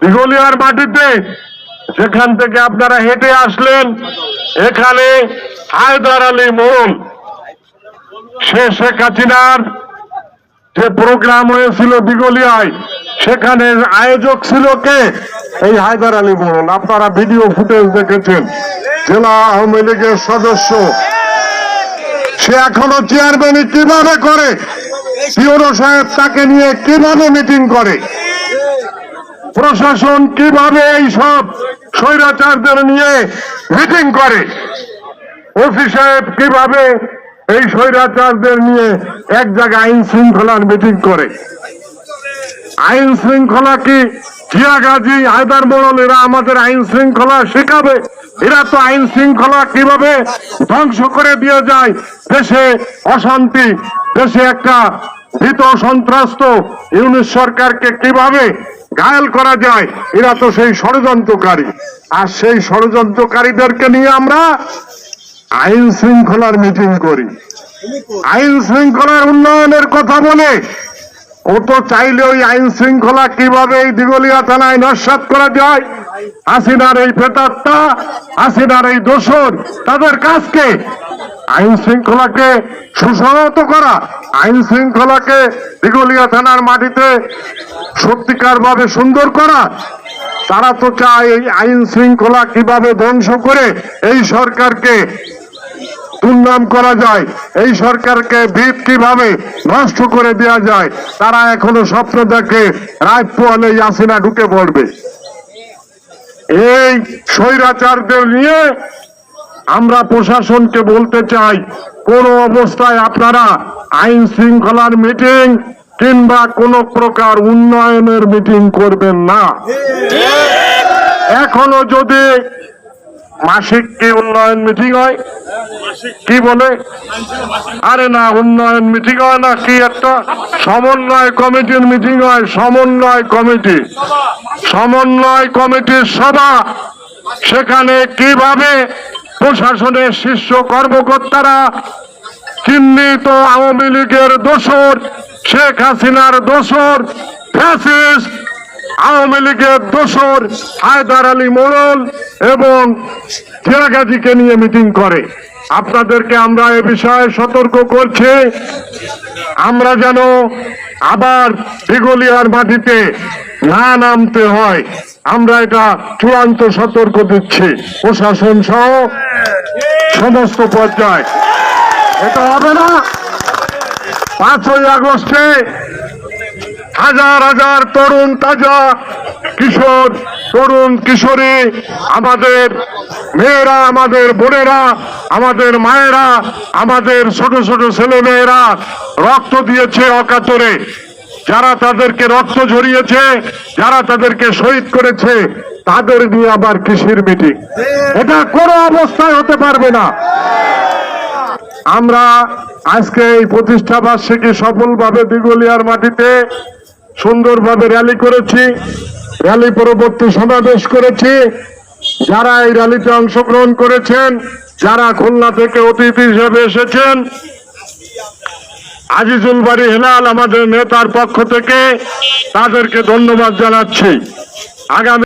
দিগলিয়ার মাটিতে, যেখান থেকে আপনারা হেঁটে আসলেন, এখানে হায়দার আলী মোড়ল, সে শেখ হাসিনার যে প্রোগ্রাম হয়েছিল দিগলিয়ায় সেখানে আয়োজক ছিল কে? এই হায়দার আলী মোড়ল। আপনারা ভিডিও ফুটেজ দেখেছেন। জেলা আওয়ামী লীগের সদস্য। সে এখনও চেয়ারম্যানই কীভাবে করে? পিওরো সাহেব তাকে নিয়ে কীভাবে মিটিং করে? প্রশাসন কীভাবে এই সব স্বৈরাচারদের নিয়ে মিটিং করে? ওসি সাহেব কীভাবে এই স্বৈরাচারদের নিয়ে এক জায়গায় আইন শৃঙ্খলার মিটিং করে? আইন শৃঙ্খলা কি জিয়া গাজী, হায়দার মোড়ল, এরা আমাদের আইন শৃঙ্খলা শেখাবে? এরা তো আইন শৃঙ্খলা কীভাবে ধ্বংস করে দিয়ে যায়? দেশে অশান্তি, দেশে একটা ভীত সন্ত্রস্ত ইউনিট সরকারকে কীভাবে ঘায়াল করা যায়, এরা তো সেই ষড়যন্ত্রকারী। আর সেই ষড়যন্ত্রকারীদেরকে নিয়ে আমরা আইন শৃঙ্খলার মিটিং করি। আইন শৃঙ্খলার উন্নয়নের কথা বলে, ও তো চাইলে ওই আইন শৃঙ্খলা কীভাবে এই দিগলিয়া থানায় নস্বাত করা যায়? হাসিনার এই ফেতারটা, হাসিনার এই দোষর, তাদের কাজকে আইন শৃঙ্খলাকে সুসংহত করা, আইন শৃঙ্খলাকে দিগলিয়া থানার মাটিতে সত্যিকার ভাবে সুন্দর করা, তারা তো চায় এই আইন শৃঙ্খলা কীভাবে ধ্বংস করে এই সরকারকে দুর্নাম করা যায়, এই সরকারকে ভিত কীভাবে নষ্ট করে দেওয়া যায়, তারা এখনও স্বপ্ন দেখে রাত ইয়াসিনা ঢুকে পড়বে। এই স্বৈরাচারদের নিয়ে আমরা প্রশাসনকে বলতে চাই, কোন অবস্থায় আপনারা আইন শৃঙ্খলার মিটিং কিংবা কোন প্রকার উন্নয়নের মিটিং করবেন না। এখনও যদি মাসিক কি উন্নয়ন মিটিং হয়? কি বলে? আরে না, উন্নয়ন মিটিং হয় না, কি একটা? সমন্বয় কমিটির মিটিং হয়, সমন্বয় কমিটি। সমন্বয় কমিটির সভা, সেখানে কীভাবে প্রশাসনের শীর্ষ কর্মকর্তারা চিহ্নিত আওয়ামী লীগের দোসর শেখ হাসিনার দোসর ফ্যাসিস্ট, আওয়ামী লীগের দোসর হায়দার আলী মোড়ল এবং জিয়াগাজীকে নিয়ে মিটিং করে। আপনাদেরকে আমরা এ বিষয়ে সতর্ক করছি। আমরা যেন আবার দিগলিয়ার মাটিতে না নামতে হয়। আমরা এটা চূড়ান্ত সতর্ক দিচ্ছি। প্রশাসন সহ সমস্ত পর্যায়ে। এটা হবে না। পাঁচই আগস্টে হাজার হাজার তরুণ, তাজা কিশোর, তরুণ কিশোরী, আমাদের মেয়েরা, আমাদের বোনেরা, আমাদের মায়েরা, আমাদের ছোট ছোট ছেলে মেয়েরা রক্ত দিয়েছে অকাতরে। যারা তাদেরকে রক্ত ঝরিয়েছে, যারা তাদেরকে শহীদ করেছে, তাদের নিয়ে আবার কৃষির মিটিং। এটা কোনো অবস্থায় হতে পারবে না। আমরা আজকে এই প্রতিষ্ঠা বার্ষিকী সফলভাবে দিগলিয়ার মাটিতে সুন্দরভাবে র্যালি করেছি, র্যালি পরবর্তী সমাবেশ করেছি। যারা এই র্যালিতে অংশগ্রহণ করেছেন, যারা খুলনা থেকে অতিথি হিসেবে এসেছেন আজিজুল বাড়ি হেলাল আমাদের নেতার পক্ষ থেকে তাদেরকে ধন্যবাদ জানাচ্ছি। আগামী